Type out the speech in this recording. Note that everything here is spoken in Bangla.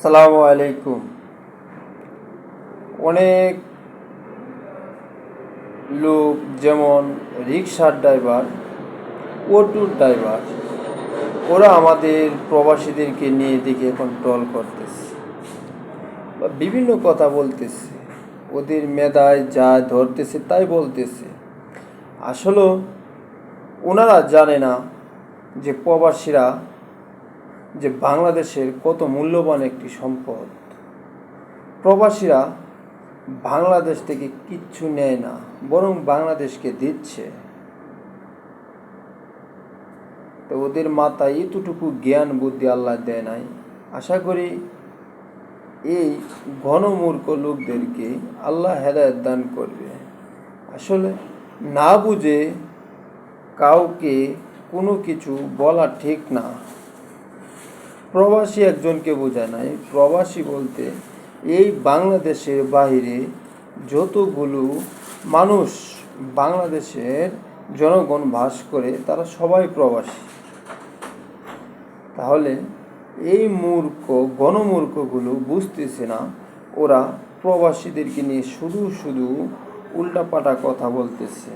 সালামু আলাইকুম। অনেক লোক যেমন রিক্সার ড্রাইভার, অটোর ড্রাইভার, ওরা আমাদের প্রবাসীদেরকে নিয়ে দেখে এখন ট্রল করতেছে বা বিভিন্ন কথা বলতেছে। ওদের মেধায় যা ধরতেছে তাই বলতেছে। আসলে ওনারা জানে না যে প্রবাসীরা যে বাংলাদেশের কত মূল্যবান একটি সম্পদ। প্রবাসীরা বাংলাদেশ থেকে কিচ্ছু নেয় না, বরং বাংলাদেশকে দিচ্ছে। তো ওদের মাথায় এতটুকু জ্ঞান, বুদ্ধি আল্লাহ দেয় নাই। আশা করি এই ঘনমূর্খ লোকদেরকে আল্লাহ হেদায়ত দান করবে। আসলে না বুঝে কাউকে কোনো কিছু বলা ঠিক না। প্রবাসী একজনকে বোঝায় নাই প্রবাসী বলতে এই বাংলাদেশের বাইরে যতগুলো মানুষ বাংলাদেশের জনগণ বাস করে, তারা সবাই প্রবাসী। তাহলে এই মূর্খ, গণমূর্খগুলো বুঝতেছে না, ওরা প্রবাসীদেরকে নিয়ে শুধু শুধু উল্টাপাটা কথা বলতেছে।